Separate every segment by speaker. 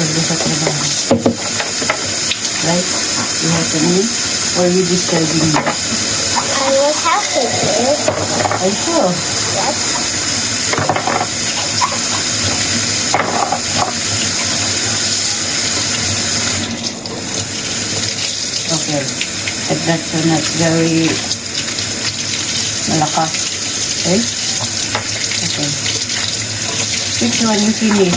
Speaker 1: sweldo sa trabaho. Right? You have to know? Or you disturbing me?
Speaker 2: I will have to do.
Speaker 1: Are you sure?
Speaker 2: Yes.
Speaker 1: Okay. But that's uh, not very malakas. Okay? Okay. Which one you finish?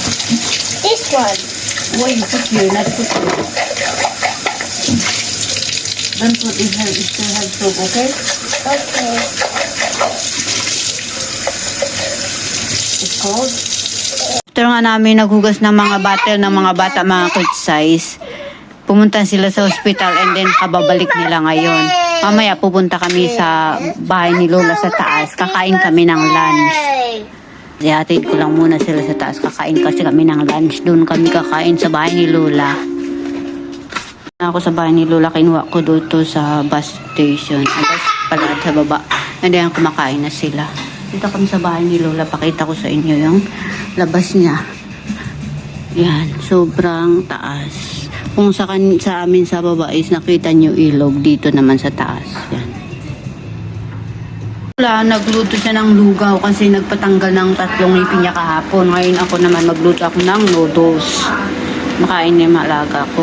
Speaker 2: This one.
Speaker 1: Why you put here, not put here? Don't put in here, it still have soap, okay?
Speaker 2: Okay.
Speaker 1: It's cold.
Speaker 3: After nga namin naghugas ng mga bottle ng mga bata, mga kid size, pumunta sila sa hospital and then kababalik nila ngayon. Mamaya pupunta kami sa bahay ni Lola sa taas. Kakain kami ng lunch. Ihatid ko lang muna sila sa taas. Kakain kasi kami ng lunch. Doon kami kakain sa bahay ni Lola. Ako sa bahay ni Lola, kinuha ko dito sa bus station. Ang bus pala sa baba. And then kumakain na sila. Dito kami sa bahay ni Lola. Pakita ko sa inyo yung labas niya. Yan, sobrang taas. Kung sa, kan sa amin sa baba is nakita niyo ilog, dito naman sa taas. Yan. Wala, nagluto siya ng lugaw kasi nagpatanggal ng tatlong ngipin niya kahapon. Ngayon ako naman magluto ako ng noodles. Makain niya yung malaga ko.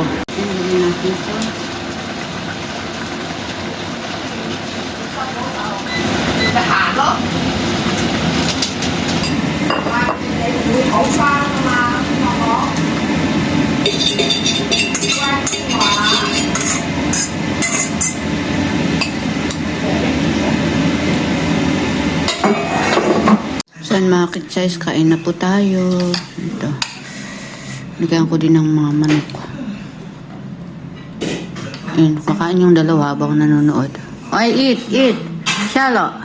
Speaker 3: Saan mga kid-size, kain na po tayo. Ito. Lagyan ko din ng mga manok. Ayun, kakain yung dalawa habang nanonood. Ay, eat, eat. Shalo.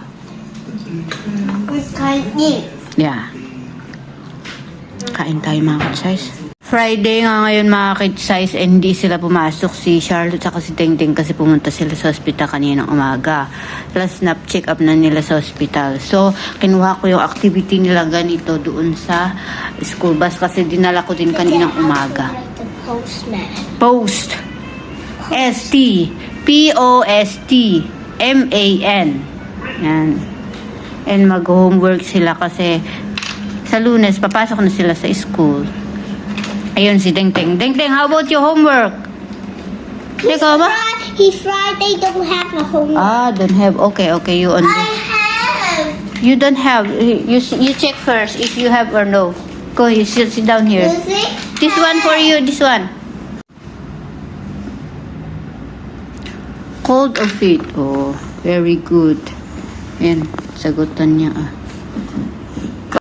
Speaker 2: Can't eat.
Speaker 3: Yeah. Kain tayo mga kid-size. Friday nga ngayon mga kid-size and hindi sila pumasok si Charlotte at si Ting kasi pumunta sila sa hospital kaninang umaga. Plus snap check up na nila sa hospital. So, kinuha ko yung activity nila ganito doon sa school bus kasi dinala ko din kaninang umaga.
Speaker 2: Like the postman.
Speaker 3: Post. S-T. P-O-S-T. M-A-N. Yan. And mag-homework sila kasi sa lunes, papasok na sila sa school. Ayun si Deng Deng. Deng Deng, how about your homework? Ikaw ba?
Speaker 2: He Friday don't have a homework.
Speaker 3: Ah, don't have. Okay, okay. You on.
Speaker 2: I have.
Speaker 3: You don't have. You you check first if you have or no. Go, you sit, sit down here. This one for you, this one. Cold or feet? Oh, very good. Yan, sagutan niya ah.